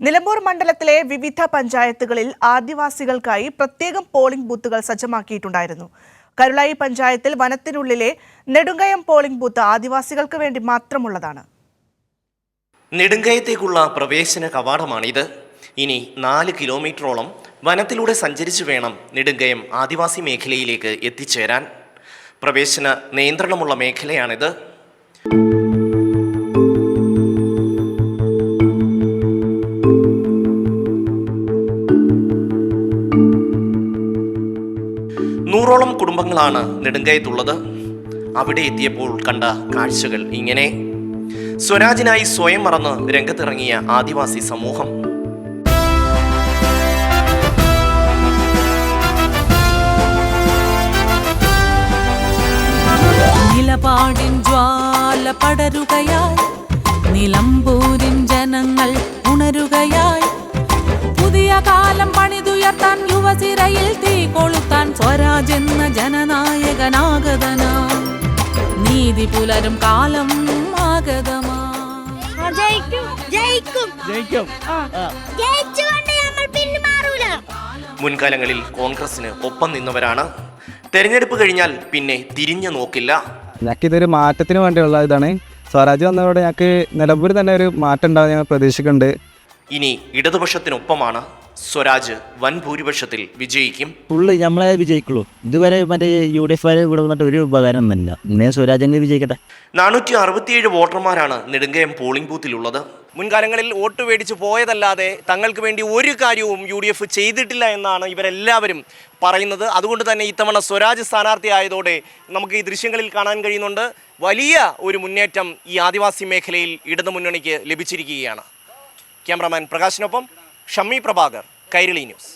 നിലമ്പൂർ മണ്ഡലത്തിലെ വിവിധ പഞ്ചായത്തുകളിൽ ആദിവാസികൾക്കായി പ്രത്യേകം പോളിംഗ് ബൂത്തുകൾ സജ്ജമാക്കിയിട്ടുണ്ടായിരുന്നു. കരുളായി പഞ്ചായത്തിൽ വനത്തിനുള്ളിലെ നെടുങ്കയം പോളിംഗ് ബൂത്ത് ആദിവാസികൾക്ക് വേണ്ടി മാത്രമുള്ളതാണ്. നെടുങ്കയത്തേക്കുള്ള പ്രവേശന കവാടമാണിത്. ഇനി നാല് കിലോമീറ്ററോളം വനത്തിലൂടെ സഞ്ചരിച്ചു വേണം നെടുങ്കയം ആദിവാസി മേഖലയിലേക്ക് എത്തിച്ചേരാൻ. പ്രവേശന നിയന്ത്രണമുള്ള മേഖലയാണിത്. നൂറോളം കുടുംബങ്ങളാണ് നെടുങ്കയത്തുള്ളത്. അവിടെ എത്തിയപ്പോൾ കണ്ട കാഴ്ചകൾ ഇങ്ങനെ. സ്വരാജിനായി സ്വയം മറന്ന് രംഗത്തിറങ്ങിയ ആദിവാസി സമൂഹം. നിലപാടിൻ ജ്വാല പടരുകയായി നിലമ്പൂരിൻ ജനങ്ങൾ ഉണരുകയായി പുതിയ കാലം പണിതുയർത്താൻ യുവസിരയിൽ തീ കൊളുത്താൻ സ്വരാജ് എന്ന ജനനായകനാഗതനാ. നീതി പുലരും കാലം ആഗതമാ. ജയിക്കും ജയിക്കും. ജയിക്കും. ജയിച്ചുകൊണ്ട് നമ്മൾ പിന്മാറൂല. മുൻകാലങ്ങളിൽ കോൺഗ്രസിന് ഒപ്പം നിന്നവരാണ്. തെരഞ്ഞെടുപ്പ് കഴിഞ്ഞാൽ പിന്നെ തിരിഞ്ഞു നോക്കില്ല. ഞങ്ങൾക്ക് ഇതൊരു മാറ്റത്തിന് വേണ്ടിയുള്ള ഇതാണ്. സ്വരാജ് വന്നതോടെ ഞങ്ങൾക്ക് നിലമ്പൂർ തന്നെ ഒരു മാറ്റം ഉണ്ടാവും ഞങ്ങൾ പ്രതീക്ഷിക്കുന്നുണ്ട്. ഇനി ഇടതുപക്ഷത്തിനൊപ്പമാണ് സ്വരാജ് വൻ ഭൂരിപക്ഷത്തിൽ വിജയിക്കും. ഫുള്ള് നമ്മളെ വിജയിക്കുള്ളൂ. ഇതുവരെ മറ്റേ യു ഡി എഫ് ഇവിടെ വന്നിട്ട് ഒരു ഉപകാരം ഒന്നുമില്ല. സ്വരാജ് സ്വരാജെങ്കിലും വിജയിക്കട്ടെ. നാനൂറ്റി അറുപത്തിയേഴ് വോട്ടർമാരാണ് നെടുങ്കയം പോളിംഗ് ബൂത്തിലുള്ളത് മുൻകാലങ്ങളിൽ വോട്ട് മേടിച്ച് പോയതല്ലാതെ തങ്ങൾക്ക് വേണ്ടി ഒരു കാര്യവും യു ഡി എഫ് ചെയ്തിട്ടില്ല എന്നാണ് ഇവരെല്ലാവരും പറയുന്നത്. അതുകൊണ്ട് തന്നെ ഇത്തവണ സ്വരാജ് സ്ഥാനാർത്ഥിയായതോടെ നമുക്ക് ഈ ദൃശ്യങ്ങളിൽ കാണാൻ കഴിയുന്നുണ്ട്. വലിയ ഒരു മുന്നേറ്റം ഈ ആദിവാസി മേഖലയിൽ ഇടതു മുന്നണിക്ക് ലഭിച്ചിരിക്കുകയാണ്. ക്യാമറാമാൻ പ്രകാശിനൊപ്പം ഷമ്മി പ്രഭാകർ കൈരളി ന്യൂസ്.